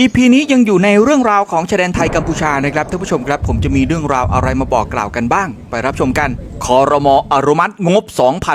EP นี้ยังอยู่ในเรื่องราวของชายแดนไทยกัมพูชานะครับท่านผู้ชมครับ ผมจะมีเรื่องราวอะไรมาบอกกล่าวกันบ้าง ไปรับชมกันคอรมออนุมัติงบ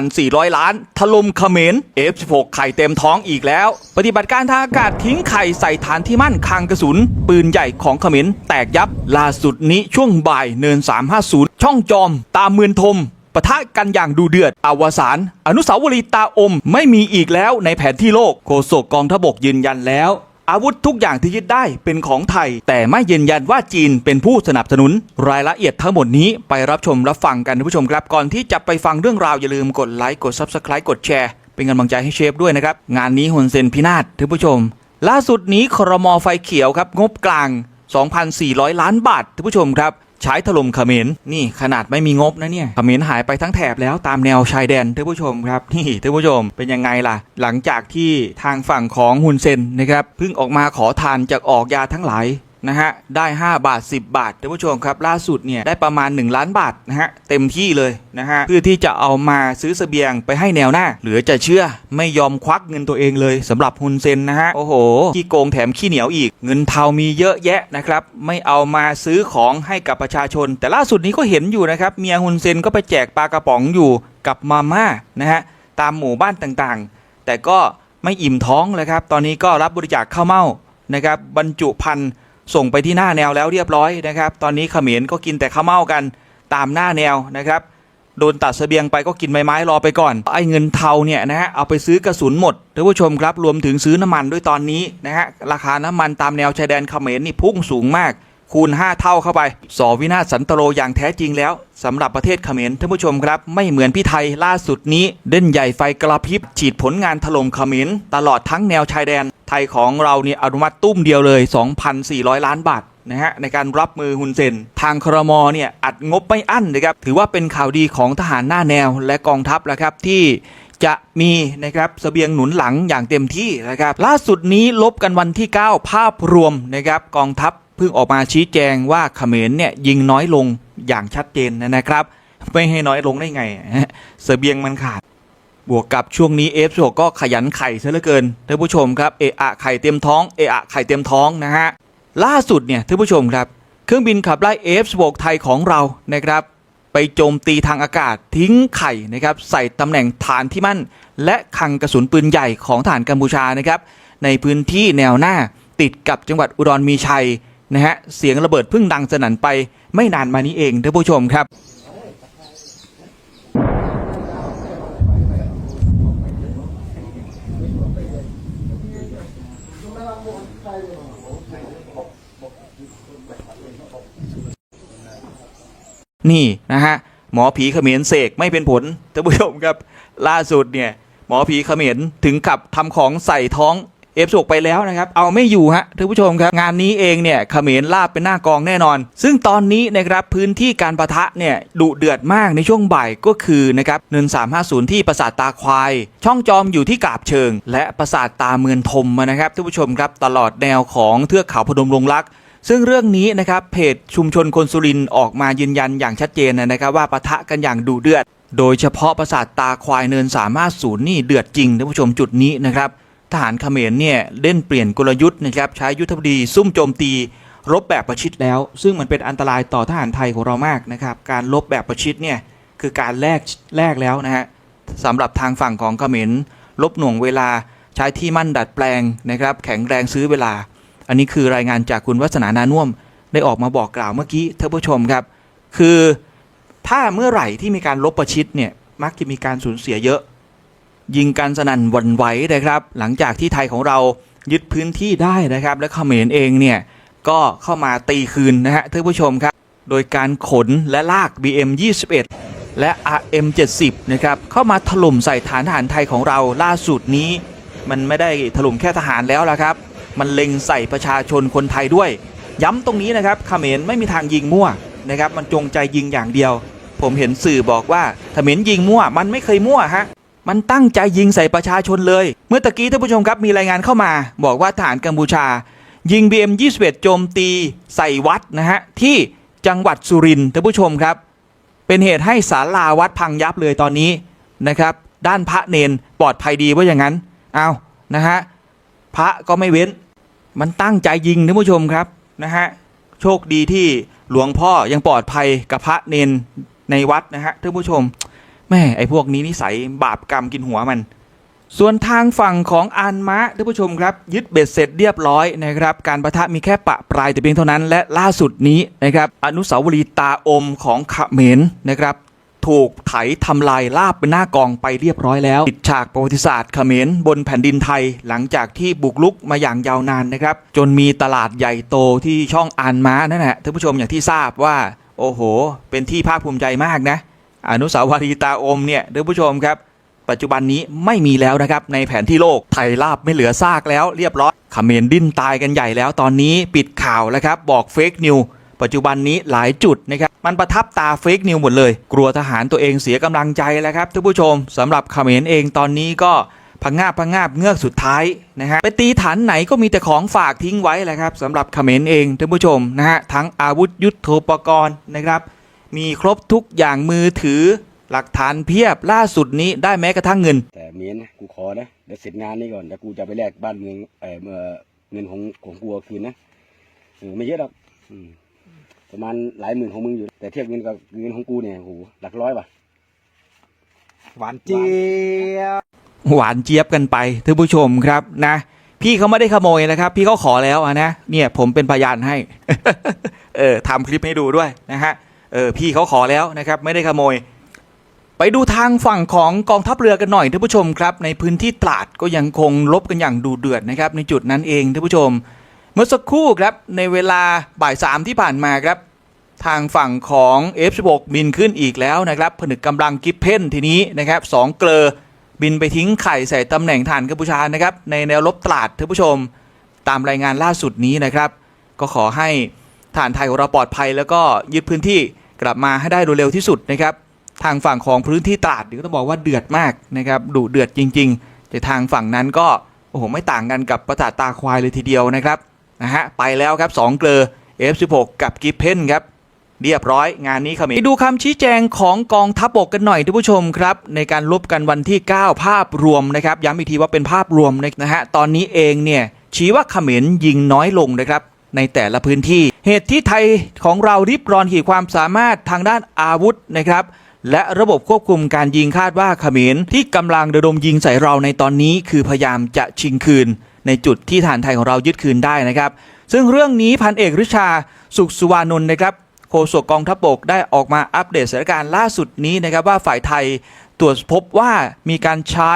2,400 ล้าน ถล่มเขมร F16 ไข่เต็มท้องอีกแล้ว ปฏิบัติการทางอากาศทิ้งไข่ใส่ฐานที่มั่นคลังกระสุน ปืนใหญ่ของเขมรแตกยับ ล่าสุดนี้ช่วงบ่ายเนิน 350 ช่องจอม ตามเมือนทมปะทะกันอย่างดูเดือดอวสานอนุสาวรีย์ตาอม ไม่มีอีกแล้วในแผนที่โลกโฆษกกองทบกยืนยันแล้ว อาวุธทุกอย่างที่ยึดได้เป็นของไทย แต่ไม่ยืนยันว่าจีนเป็นผู้สนับสนุน รายละเอียดทั้งหมดนี้ไปรับชมรับฟังกันท่านผู้ชมครับก่อนที่จะไปฟังเรื่องราวอย่าลืมกดไลค์กด Subscribe กดแชร์เป็นกำลังใจให้เชฟด้วยนะครับ งานนี้ฮุนเซนพินาศท่านผู้ชม ล่าสุดนี้ครมไฟเขียวครับงบกลาง 2,400 ล้านบาทท่านผู้ชมครับ ใช้ถล่มเขมรนี่ขนาดไม่มีงบนะเนี่ยเขมรหายไปทั้งแถบแล้วตามแนวชายแดนท่านผู้ชมครับนี่ท่านผู้ชมเป็นยังไงล่ะ หลังจากที่ทางฝั่งของฮุนเซนนะครับเพิ่งออกมาขอทานจากออกยาทั้งหลาย นะฮะได้ 5 บาท 10 บาทท่านผู้ชมครับล่าสุดเนี่ยได้ประมาณ 1 ล้านบาทนะฮะเต็มที่เลยนะฮะเพื่อที่จะเอามาซื้อเสบียงไปให้แนวหน้า เหลือจะเชื่อไม่ยอมควักเงินตัวเองเลยสำหรับฮุนเซนนะฮะโอ้โหขี้โกงแถมขี้เหนียวอีก เงินเทามีเยอะแยะนะครับไม่เอามาซื้อของให้กับประชาชน แต่ล่าสุดนี้ก็เห็นอยู่นะครับเมียฮุนเซนก็ไปแจกปลากระป๋องอยู่กับมาม่านะฮะตามหมู่บ้านต่างๆ แต่ก็ไม่อิ่มท้องเลยครับตอนนี้ก็รับบริจาคข้าวเม่านะครับบรรจุพันธุ์ ส่งไปที่หน้าแนวแล้วเรียบร้อยนะครับ ตอนนี้เขมรก็กินแต่ข้าวเม่ากันตามหน้าแนวนะครับโดนตัดเสบียงไปก็กินใบไม้รอไปก่อนไอ้เงินเทาเนี่ยนะฮะเอาไปซื้อกระสุนหมดท่านผู้ชมครับรวมถึงซื้อน้ำมันด้วยตอนนี้นะฮะราคาน้ำมันตามแนวชายแดนเขมรนี่พุ่งสูงมาก คูณ 5 เท่าเข้าไปสอวินาศสันตโรอย่างแท้จริงแล้วสำหรับประเทศเขมรท่านผู้ชมครับ ไม่เหมือนพี่ไทยล่าสุดนี้เด่นใหญ่ไฟกระพริบ ฉีดผลงานถล่มเขมรตลอดทั้งแนวชายแดน ไทยของเราเนี่ยอนุมัติตุ้มเดียวเลย 2,400 ล้านบาทนะฮะในการรับมือฮุนเซน ทางครมเนี่ยอัดงบไม่อั้นนะครับถือว่าเป็นข่าวดีของทหารหน้าแนวและกองทัพแล้วครับที่จะมีนะครับเสบียงหนุนหลังอย่างเต็มที่นะครับ ล่าสุดนี้ลบกันวันที่ 9 ภาพรวมนะครับกองทัพ เพิ่งออกมาชี้แจงว่าเขมรเนี่ยยิงน้อยลงอย่างชัดเจนนะครับ ไม่ให้น้อยลงได้ไงเสบียงมันขาด บวกกับช่วงนี้ F16 ก็ขยันไข่ซะเหลือเกินท่านผู้ชมครับเอะอะไข่เต็มท้องเอะอะไข่เต็มท้องนะฮะล่าสุดเนี่ยท่านผู้ชมครับ เครื่องบินขับไล่ F16 ไทยของเรานะครับไปโจมตีทางอากาศทิ้งไข่นะครับใส่ตำแหน่งฐานที่มั่น และคลังกระสุนปืนใหญ่ของฐานกัมพูชานะครับในพื้นที่แนวหน้าติดกับจังหวัดอุดรมีชัย นะฮะเสียงระเบิดเพิ่งดังสนั่นไปไม่นานมานี้เองท่านผู้ชมครับนี่นะฮะหมอผีเขมรเสกไม่เป็นผลท่านผู้ชมครับ ล่าสุดเนี่ย หมอผีเขมรถึงกับทำของใส่ท้อง เอฟสกไปแล้วนะครับ เอาไม่อยู่ฮะท่านผู้ชมครับ งานนี้เองเนี่ยเขมรลาบเป็นหน้ากองแน่นอน ซึ่งตอนนี้นะครับพื้นที่การประทะเนี่ยดุเดือดมากในช่วงบ่ายก็คือนะครับเนิน350 ที่ปราสาทตาควาย ช่องจอมอยู่ที่กาบเชิง และปราสาทตาเมือนทมนะครับท่านผู้ชมครับตลอดแนวของเทือกเขาพนมลงรักซึ่งเรื่องนี้นะครับเพจชุมชนคนสุรินออกมายืนยันอย่างชัดเจนนะครับว่าปะทะกันอย่างดุเดือด โดยเฉพาะปราสาทตาควายเนินสามารถศูนย์นี่เดือดจริงท่านผู้ชมจุดนี้นะครับ ทหารเขมรเนี่ยเล่นเปลี่ยนกลยุทธ์นะครับใช้ยุทธวิธีซุ่มโจมตี รบแบบประชิดแล้ว ซึ่งมันเป็นอันตรายต่อทหารไทยของเรามากนะครับการรบแบบประชิดเนี่ยคือการแลกแลกแล้วนะฮะสำหรับทางฝั่งของเขมรลบหน่วงเวลาใช้ที่มั่นดัดแปลงนะครับ แข็งแรงซื้อเวลา อันนี้คือรายงานจากคุณวัฒนานานุ่วมได้ออกมาบอกกล่าวเมื่อกี้ท่านผู้ชมครับ คือถ้าเมื่อไหร่ที่มีการลบประชิดเนี่ยมักจะมีการสูญเสียเยอะ ยิงกันสนั่นวันไหวนะครับ หลังจากที่ไทยของเรายึดพื้นที่ได้นะครับ และเขมรเองเนี่ยก็เข้ามาตีคืนนะฮะท่านผู้ชมครับ โดยการขนและลาก BM 21 และ RM 70 นะครับเข้ามาถล่มใส่ฐานทหารไทยของเราล่าสุดนี้ มันไม่ได้ถล่มแค่ทหารแล้วละครับ มันเล็งใส่ประชาชนคนไทยด้วย ย้ำตรงนี้นะครับเขมรไม่มีทางยิงมั่วนะครับมันจงใจยิงอย่างเดียว ผมเห็นสื่อบอกว่าเขมรยิงมั่ว มันไม่เคยมั่วฮะ มันตั้งใจยิงใส่ประชาชนเลย เมื่อตะกี้ท่านผู้ชมครับมีรายงานเข้ามา บอกว่าทหารกัมพูชา ยิง BM 21 โจมตีใส่วัดนะฮะที่จังหวัดสุรินทร์ท่านผู้ชมครับ เป็นเหตุให้ศาลาวัดพังยับเลยตอนนี้นะครับด้านพระเนนปลอดภัยดีว่าอย่างนั้นเอานะฮะพระก็ไม่เว้น มันตั้งใจยิงท่านผู้ชมครับนะฮะโชคดีที่หลวงพ่อยังปลอดภัยกับพระเนนในวัดนะฮะท่านผู้ชม แม่ไอ้พวกนี้นิสัยบาปกรรมกินหัวมัน ส่วนทางฝั่งของอานมะท่านผู้ชมครับ ยึดเบ็ดเสร็จเรียบร้อยนะครับ การประทะมีแค่ปะปลายแต่เพียงเท่านั้นและล่าสุดนี้นะครับ อนุสาวรีย์ตาอมของขเขมรนะครับถูกไถทำลายลาบเป็นหน้ากองไปเรียบร้อยแล้วปิดฉากประวัติศาสตร์เขมรบนแผ่นดินไทยหลังจากที่บุกลุกมาอย่างยาวนานนะครับ จนมีตลาดใหญ่โตที่ช่องอานม้านั่นแหละท่านผู้ชมอย่างที่ทราบว่า โอ้โห เป็นที่ภาคภูมิใจมากนะ อนุสาวรีย์ตาอมเนี่ยท่านผู้ชมครับ ปัจจุบันนี้ไม่มีแล้วนะครับในแผนที่โลกไทยลาบไม่เหลือซากแล้วเรียบร้อยเขมรดิ้นตายกันใหญ่แล้วตอนนี้ปิดข่าวแล้วครับบอกเฟกนิวปัจจุบันนี้หลายจุดนะครับมันประทับตาเฟกนิวหมดเลย กลัวทหารตัวเองเสียกำลังใจแล้วครับท่านผู้ชมสำหรับเขมรเองตอนนี้ก็พังงาบพังงาบเงือกสุดท้ายนะฮะไปตีฐานไหนก็มีแต่ของฝากทิ้งไว้แหละครับสำหรับเขมรเองท่านผู้ชมนะฮะทั้งอาวุธยุทโธปกรณ์นะครับ มีครบทุกอย่างมือถือหลักฐานเพียบล่าสุดนี้ได้แม้กระทั่งเงิน แต่เมียนนะกูขอนะเดี๋ยวเสร็จงานนี้ก่อนเดี๋ยวกูจะไปแลกบ้านเมืองเออเอ่อเงินของของกูเอาคืนนะเออไม่เยอะหรอกอืมประมาณหลายหมื่นของมึงอยู่ แต่เทียบเงินกับเงินของกูเนี่ยโหหลักร้อยป่ะหวานเจี๊ยบหวานเจี๊ยบกันไปท่านผู้ชมครับนะ พี่เขาไม่ได้ขโมยนะครับ พี่เขาขอแล้วอะนะเนี่ย ผมเป็นพยานให้ เออทำคลิปให้ดูด้วยนะฮะ เออพี่เขาขอแล้วนะครับไม่ได้ขโมย ไปดูทางฝั่งของกองทัพเรือกันหน่อยท่านผู้ชมครับ ในพื้นที่ตราดก็ยังคงลบกันอย่างดูเดือดนะครับ ในจุดนั้นเองท่านผู้ชม เมื่อสักครู่ครับในเวลาบ่ายสามที่ผ่านมาครับ ทางฝั่งของ F16 บินขึ้นอีกแล้วนะครับผนึกกำลังกิฟเพนทีนี้นะครับสองเกลอบินไปทิ้งไข่ใส่ตำแหน่งฐานกัมพูชานะครับในแนวรบตลาดท่านผู้ชม ตามรายงานล่าสุดนี้นะครับ ก็ขอให้ฐานไทยของเราปลอดภัยแล้วก็ยึดพื้นที่ กลับมาให้ได้โดยเร็วที่สุดนะครับทางฝั่งของพื้นที่ตราดนี่ก็ต้องบอกว่าเดือดมากนะครับดุเดือดจริงๆแต่ทางฝั่งนั้นก็โอ้โหไม่ต่างกันกับประสาทตาควายเลยทีเดียวนะครับนะฮะไปแล้วครับสองเกลอ F16 กับกิฟเพนครับเรียบร้อยงานนี้เขมรไปดูคำชี้แจงของกองทัพบกกันหน่อยท่านผู้ชมครับ ในการลบกันวันที่ 9 ภาพรวมนะครับ ย้ำอีกทีว่าเป็นภาพรวมนะฮะตอนนี้เองเนี่ยชี้ว่าเขมรยิงน้อยลงนะครับ ในแต่ละพื้นที่ เหตุที่ไทยของเราริบรอนขีดความสามารถทางด้านอาวุธนะครับและระบบควบคุมการยิงคาดว่าเขมรที่กำลังระดมยิงใส่เราในตอนนี้ คือพยายามจะชิงคืน ในจุดที่ฐานไทยของเรายึดคืนได้นะครับ ซึ่งเรื่องนี้พันเอกริชาสุขสุวานนท์นะครับโฆษกกองทัพบกได้ออกมาอัปเดตสถานการณ์ล่าสุดนี้นะครับว่าฝ่ายไทยตรวจพบว่ามีการใช้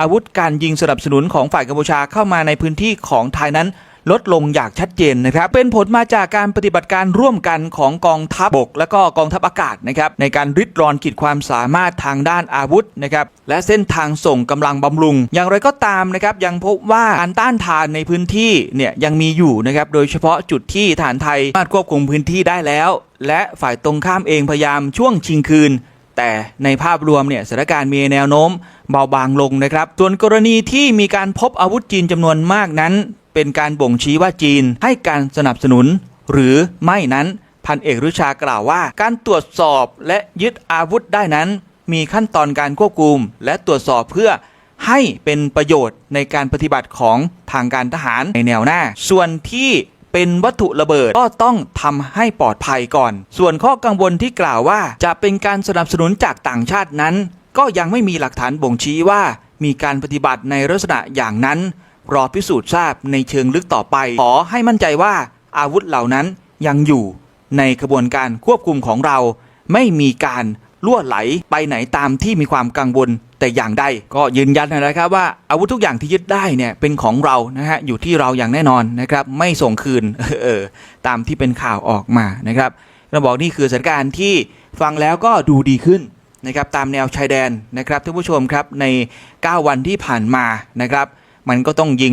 อาวุธการยิงสนับสนุนของฝ่ายกัมพูชาเข้ามาในพื้นที่ของไทยนั้น ลดลงอย่างชัดเจนนะครับเป็นผลมาจากการปฏิบัติการร่วมกันของกองทัพบก และก็กองทัพอากาศนะครับในการริดรอนขีดความสามารถทางด้านอาวุธนะครับและเส้นทางส่งกำลังบำรุง อย่างไรก็ตามนะครับยังพบว่าการต้านทานในพื้นที่เนี่ยยังมีอยู่นะครับโดยเฉพาะจุดที่ฐานไทยสามารถควบคุมพื้นที่ได้แล้ว และฝ่ายตรงข้ามเองพยายามช่วงชิงคืนแต่ในภาพรวมเนี่ยสถานการณ์มีแนวโน้มเบาบางลงนะครับ ส่วนกรณีที่มีการพบอาวุธจีนจำนวนมากนั้น เป็นการบ่งชี้ว่าจีนให้การสนับสนุน หรือไม่นั้นพันเอกรุชากล่าวว่า การตรวจสอบและยึดอาวุธได้นั้น มีขั้นตอนการควบคุม และตรวจสอบเพื่อให้เป็นประโยชน์ในการปฏิบัติของทางการทหารในแนวหน้า ส่วนที่เป็นวัตถุระเบิดก็ต้องทำให้ปลอดภัยก่อน ส่วนข้อกังวลที่กล่าวว่าจะเป็นการสนับสนุนจากต่างชาตินั้น ก็ยังไม่มีหลักฐานบ่งชี้ว่ามีการปฏิบัติในลักษณะอย่างนั้น รอพิสูจน์ทราบในเชิงลึกต่อไป ขอให้มั่นใจว่าอาวุธเหล่านั้นยังอยู่ในกระบวนการควบคุมของเรา ไม่มีการล่วไหลไปไหนตามที่มีความกังวลแต่อย่างใดก็ยืนยันนะครับว่าอาวุธทุกอย่างที่ยึดได้เนี่ยเป็นของเรานะฮะอยู่ที่เราอย่างแน่นอนนะครับ ไม่ส่งคืนเออตามที่เป็นข่าวออกมานะครับเราบอกนี่คือสถานการณ์ที่ฟังแล้วก็ดูดีขึ้นนะครับตามแนวชายแดนนะครับท่านผู้ชมครับใน 9 วันที่ผ่านมานะครับ มันก็ต้องยิง